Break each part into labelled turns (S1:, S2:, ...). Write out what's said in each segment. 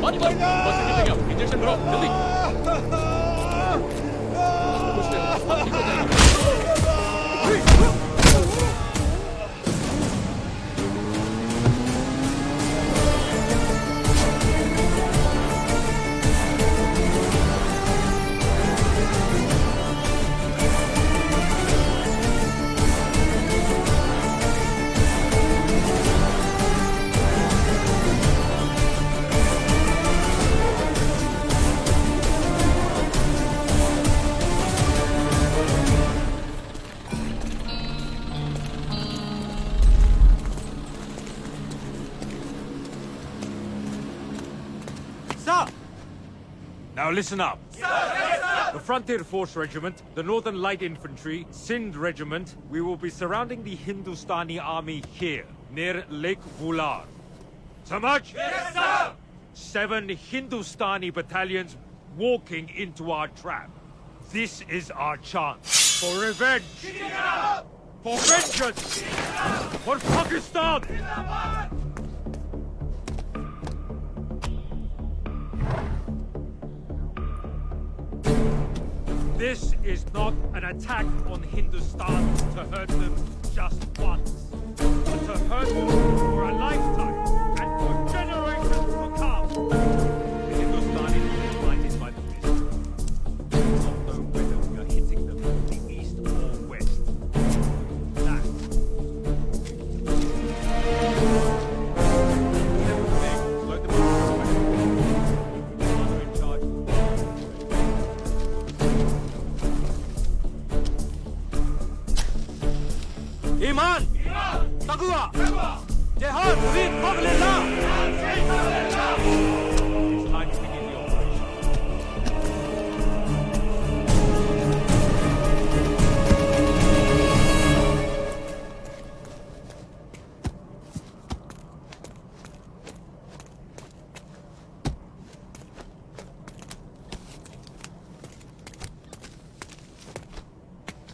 S1: 많이 많이 버스 기장이야 인젝션 걸어 딜리 보시대요 listen up. The Frontier Force Regiment, the Northern Light Infantry, Sindh Regiment, we will be surrounding the Hindustani army here, near Lake Vular. Samaj? Yes, sir! Seven Hindustani battalions walking into our trap. This is our chance for revenge. For vengeance. For Pakistan. This is not an attack on Hindustan to hurt them just once, but to hurt them for a lifetime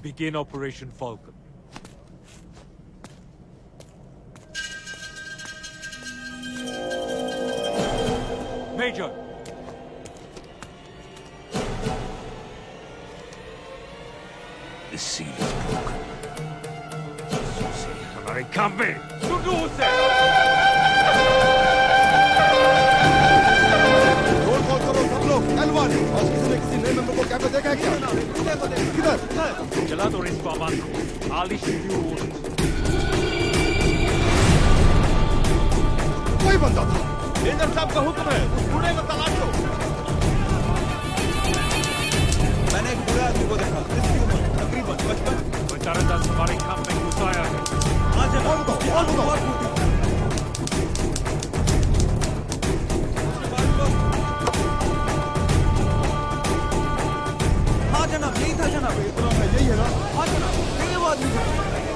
S1: Begin Operation Falcon.
S2: Member को देखा क्या? किधर?
S1: चला दो इस बाबा को आलिश
S2: कोई बंदा था
S3: मेजर साहब का हुक्म है उस बूढ़े को तलाश मैंने एक बूढ़े आदमी को देखा जिसकी उम्र तकरीबन पचपन
S1: बेचारा दस हमारे काम में घुसाया है
S3: हाँ
S2: और
S3: जनाब
S2: और बताओ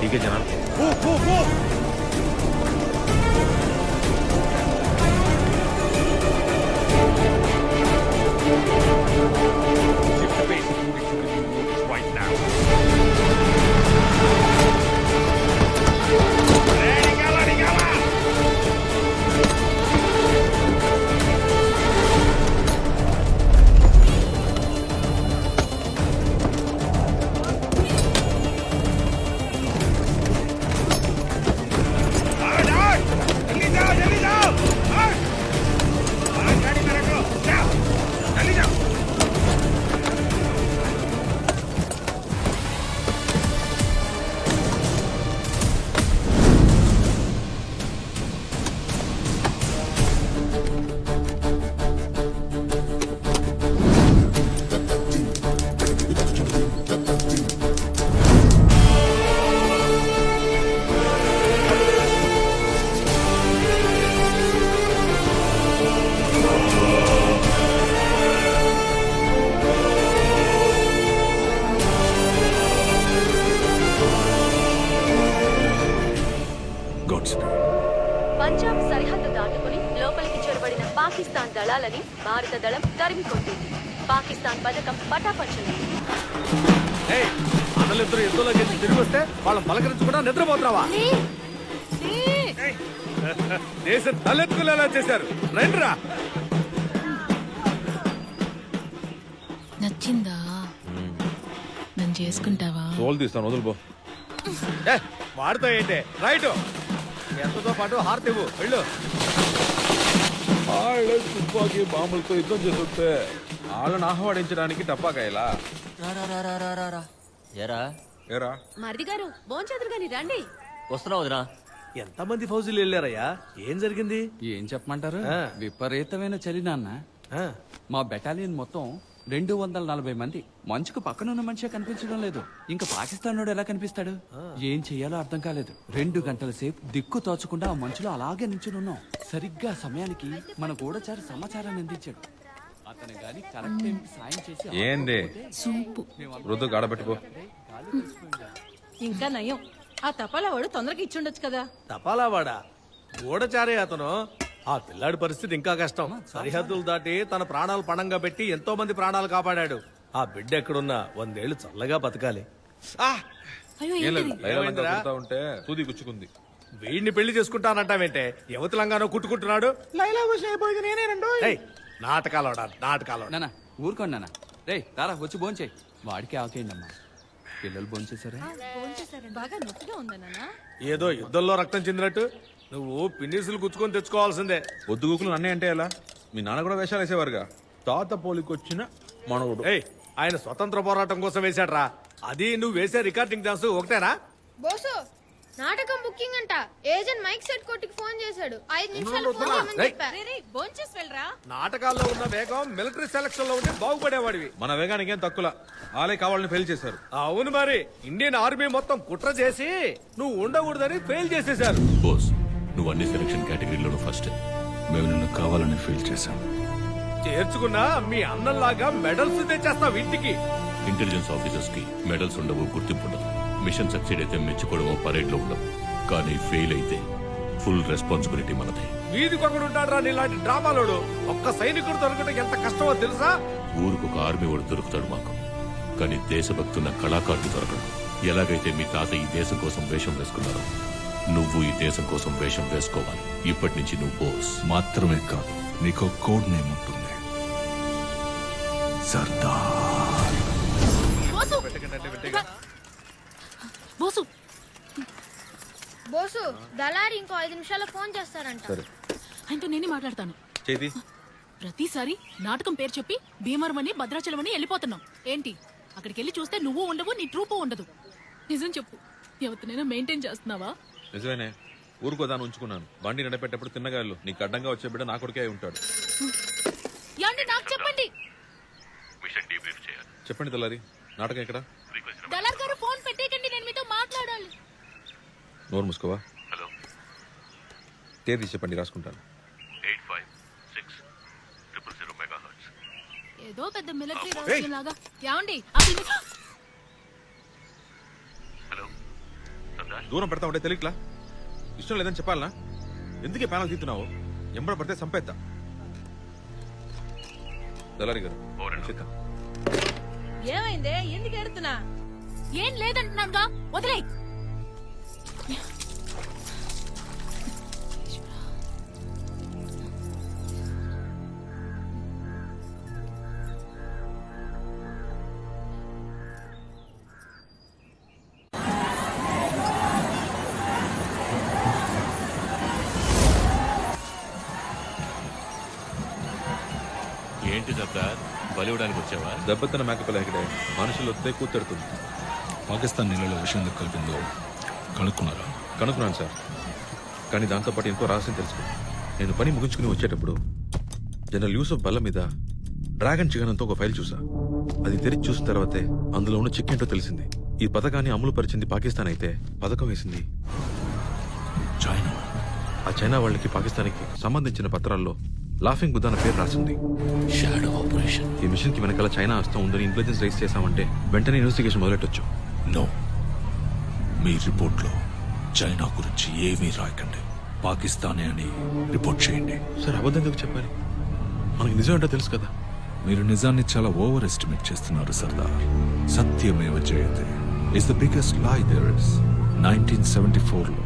S4: ठीक है जनाब
S5: దళాలని భారత దళం తరిమి కొట్టింది పాకిస్తాన్ పథకం పటాపంచలేదు.
S3: అన్నలిద్దరు యుద్ధంలో గెలిచి తిరిగి వస్తే వాళ్ళని పలకరించకుండా నిద్రపోతున్నావా? దేశం తలెత్తుకునేలా చేశారు. రండిరా.
S6: నచ్చిందా? నన్ను చేసుకుంటావా?
S4: తోలు తీస్తాను వదులుబో
S3: ఏ, వాడితో ఏంటి? రైట్. ఎంతతో పాటు హార్ట్ ఇవ్వు. వెళ్ళు.
S4: వాళ్ళే తుపాకీ బాంబులతో యుద్ధం చేస్తుంటే వాళ్ళని ఆహ్వానించడానికి టపాకాయలా?
S7: ఎరా
S4: ఏరా?
S5: మరిది గారు భోంచేదురు గాని రండి.
S7: వస్తున్నావు వదినా.
S3: ఎంతమంది ఫౌజులు వెళ్ళారయ్యా? ఏం జరిగింది?
S8: ఏం చెప్పమంటారు. విపరీతమైన చలి నాన్న.
S3: ఆ,
S8: మా బెటాలియన్ మొత్తం రెండు వందల నలభై మంది. మంచుకు పక్కనున్న మనిషే కనిపించడం లేదు. ఇంకా పాకిస్తాన్ ఎలా కనిపిస్తాడు? ఏం చెయ్యాలో అర్థం కాలేదు. రెండు గంటల సేపు దిక్కు తోచకుండా ఆ మంచులో అలాగే నించుని ఉన్నాం. సరిగ్గా సమయానికి మన గూఢచారి సమాచారాన్ని అందించాడు. అతను గాని కరెక్ట్ టైంకి సాయం చేసి
S4: ఏంది?
S6: సూపు.
S4: రుద్దు గాడబెట్టుకో
S9: ఇంకా నయం. ఆ తపాలా వాడు తొందరగా ఇచ్చుండొచ్చు కదా.
S3: తపాలా వాడా? గూఢచారే అతను. ఆ పిల్లాడి పరిస్థితి ఇంకా కష్టం. సరిహద్దులు దాటి తన ప్రాణాలు పణంగా పెట్టి ఎంతో మంది ప్రాణాలు కాపాడాడు. ఆ బిడ్డ ఎక్కడున్నా వందేళ్ళు చల్లగా బతకాలి. ఆ!
S6: అయ్యో ఏంటిది?
S3: ఏమైందిరా?
S4: ఉంటే సూది గుచ్చుకుంది.
S3: వీడిని పెళ్ళి చేసుకుంటానంటావేంటే? యువతి లంగానో కుట్టుకుంటున్నాడు ఏయ్, నాటకాలోడా నాటకాలు
S8: నాన్న ఊరుకోండి నాన్న రే తారా వచ్చి భోంచేయి వాడికి ఆకేయండమ్మా పిల్లలు భోంచేశారా
S9: బాగా నొప్పిగా ఉందా నాన్న
S3: ఏదో యుద్ధంలో రక్తం చెందినట్టు? నువ్వు పిన్నిసులు గుచ్చుకొని తెచ్చుకోవాల్సిందే.
S4: పొద్దుగూకులు నన్నే అంటే ఎలా? మీ నాన్న కూడా వేషాలు వేసేవారుగా? తాత పోలికొచ్చిన మనవడు.
S3: ఏయ్ ఆయన స్వతంత్ర పోరాటం కోసం వేశాడ్రా. అది నువ్వు వేసే రికార్డింగ్ డాన్స్ ఒకటేనా?
S10: బోసు నాటకం బుకింగ్ అంట. ఏజెంట్ మైక్ సెట్ కొట్టుకి ఫోన్ చేశాడు. ఐదు నిమిషాలు ఫోన్ చేయమని. చెప్పా.
S9: భోంచేసి వెళ్ళరా?
S3: నాటకాల్లో ఉన్న వేగం మిలిటరీ సెలక్షన్లో ఉంటే బాగుపడేవాడివి.
S4: మన వేగానికి ఏం తక్కువ? వాళ్ళే కావాలని ఫెయిల్ చేశారు.
S3: అవును మరి. ఇండియన్ ఆర్మీ మొత్తం కుట్ర చేసి నువ్వు ఉండకూడదని ఫెయిల్ చేసేశారు.
S4: బోస్ నువ్వు అన్ని సెలక్షన్ కేటగిరీలోనూ ఫస్ట్ మేము నిన్ను కావాలని ఫెయిల్ చేశాం.
S3: చేర్చుకున్నా మీ అన్నంలాగా మెడల్స్ తెచ్చేస్తావు ఇంటికి.
S11: ఇంటెలిజెన్స్ ఆఫీసర్స్కి మెడల్స్ ఉండవు గుర్తింపు ఉండదు. మిషన్ సక్సీడ్ అయితే మెచ్చుకోవడమో పరేడ్లో ఉండవు. కానీ ఫెయిల్ అయితే ఫుల్ రెస్పాన్సిబిలిటీ మనదే.
S3: ఉంటాడు నీలాంటి డ్రామాలోడు ఒక్క సైనికుడు దొరకటం ఎంత కష్టమో తెలుసా?
S11: ఊరికి ఒక ఆర్మీ వాడు దొరుకుతాడు మాకు. కానీ దేశభక్తున్న కళాకారుడు దొరకడు. ఎలాగైతే మీ తాత ఈ దేశం కోసం వేషం వేసుకున్నారో నువ్వు ఈ దేశం కోసం వేషం వేసుకోవాలి. ఇప్పటి నుంచి నువ్వు బోస్
S4: మాత్రమే కాదు నీకు కోడ్ నేమ్ ఉంటుంది. సర్దార్.
S6: బోసు. బోసు
S10: దళారి ఇంకో ఐదు నిమిషాల్లో ఫోన్ చేస్తారంట
S6: ఆయనతో నేనే మాట్లాడతాను.
S4: చేతి.
S6: ప్రతిసారి నాటకం పేరు చెప్పి భీమవరం అని భద్రాచలం అని వెళ్ళిపోతున్నావు ఏంటి? అక్కడికి వెళ్ళి చూస్తే నువ్వు ఉండవు నీ ట్రూపు ఉండదు. నిజం చెప్పు. ఎవరినైనా మెయింటైన్ చేస్తున్నావా?
S4: నిజమేనే. ఊరుకో దాన్ని ఉంచుకున్నాను. బండి నడిపేటప్పుడు తిన్నగాళ్ళు. నీకు అడ్డంగా వచ్చే బిడ్డ నా కొడుకే అయి ఉంటాడు.
S6: యాండి నాకు చెప్పండి.
S11: మిషన్ డీబ్రీఫ్ చేయాలి.
S4: చెప్పండి తెల్లారి నాటకం ఎక్కడ?
S6: దళార్ గారు ఫోన్ నేను మీతో మాట్లాడాలి.
S4: నోరు మూసుకోవా?
S11: హలో.
S4: తేదీ చెప్పండి రాసుకుంటాను.
S11: Eight five six triple zero mega hertz
S6: ఏదో పెద్ద మిలిటరీ రహస్యం లాగా అసలు
S11: హలో సర్దార్
S4: దూరం పెడతా ఉంటే తెలియట్లా? ఇష్టం లేదని చెప్పాలనా? ఎందుకే ప్యానల్ తీస్తున్నావు? ఎంబడ పడితే సంపేద్దా దళారి గారు చేద్దాం.
S9: ఏమైందే? ఎందుకు ఎడుతున్నా
S6: ఏం లేదంటున్నానుగా. వదిలే
S11: ఏంటి సర్దార్ బలివడానికి వచ్చావా?
S4: దెబ్బతిన్న మేకపిల్ల ఇక్కడే మనుషులు వస్తే కూతెడుతుంది.
S12: పాకిస్తాన్ నీళ్ళలో విషయం కలిపిందో కనుక్కున్నారా?
S4: కనుక్కున్నాను సార్. కానీ దాంతోపాటు ఎంతో రహస్యం తెలుసుకున్నాను నేను పని ముగించుకుని వచ్చేటప్పుడు జనరల్ యూసఫ్ బల్ల మీద డ్రాగన్ చికెన్తో ఒక ఫైల్ చూసా. అది తెరిచి చూసిన తర్వాతే అందులో ఉన్న చిక్ ఏంటో తెలిసింది. ఈ పథకాన్ని అమలు పరిచింది పాకిస్తాన్ అయితే పథకం వేసింది
S12: చైనా.
S4: ఆ చైనా వాళ్ళకి పాకిస్తాన్కి సంబంధించిన పత్రాల్లో లాఫింగ్ బుద్ధ అన్న పేరు రాసింది.
S12: షాడో ఆపరేషన్
S4: ఈ మిషన్కి వెనకాల చైనా హస్తం ఉందని ఇంటెలిజెన్స్ రైస్ చేశామంటే వెంటనే ఇన్వెస్టిగేషన్ మొదలెట్టొచ్చు.
S12: నో మీ రిపోర్ట్లో చైనా గురించి ఏమీ రాయకండి. పాకిస్తానే అని రిపోర్ట్ చేయండి.
S4: సార్ అబద్ధం ఎందుకు చెప్పాలి మనకి నిజం ఏంటో తెలుసు కదా.
S12: మీరు నిజాన్ని చాలా ఓవర్ ఎస్టిమేట్ చేస్తున్నారు సర్దార్. సత్యమేవ జయతే is the biggest lie there is nineteen seventy ఫోర్లో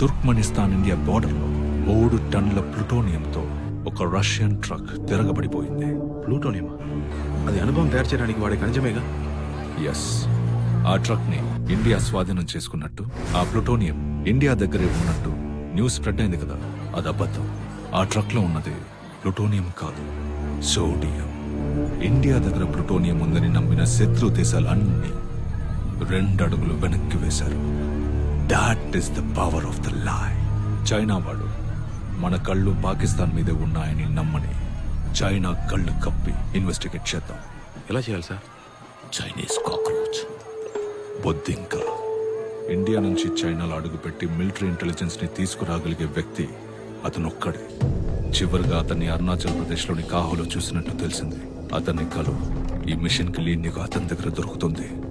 S12: తుర్క్మనిస్తాన్ ఇండియా బార్డర్లో మూడు టన్నుల ప్లూటోనియంతో ఒక రష్యన్ ట్రక్ తిరగబడిపోయింది.
S4: ప్లూటోనియమా? అది అనుభవం తయారు చేయడానికి వాడే ఖనిజమేగా?
S12: ఎస్ ఆ ట్రక్ని ఇండియా స్వాధీనం చేసుకున్నట్టు ఆ ప్లూటోనియం ఇండియా దగ్గరే ఉన్నట్టు న్యూస్ స్ప్రెడ్ అయింది కదా. అది అబద్ధం. ఆ ట్రక్లో ఉన్నది ప్లూటోనియం కాదు సోడియం. ఇండియా దగ్గర ప్లూటోనియం ఉందని నమ్మిన శత్రు దేశాలు అన్ని రెండు అడుగులు వెనక్కి వేశారు. That is the power of the lie China వాడు మన కళ్ళు పాకిస్తాన్ మీదే ఉన్నాయని నమ్మని చైనా కళ్ళు కప్పి ఇన్వెస్టిగేట్ చేద్దాం.
S4: ఎలా చేయాలి సార్?
S11: Chinese cockroach.
S12: బొద్దింక ఇండియా నుంచి చైనాలో అడుగుపెట్టి మిలిటరీ ఇంటెలిజెన్స్ని తీసుకురాగలిగే వ్యక్తి అతనొక్కడే. చివరిగా అతన్ని అరుణాచల్ ప్రదేశ్లోని కాహోలో చూసినట్టు తెలిసింది. అతన్ని కలు ఈ మిషన్కి నీకు అతని దగ్గర దొరుకుతుంది.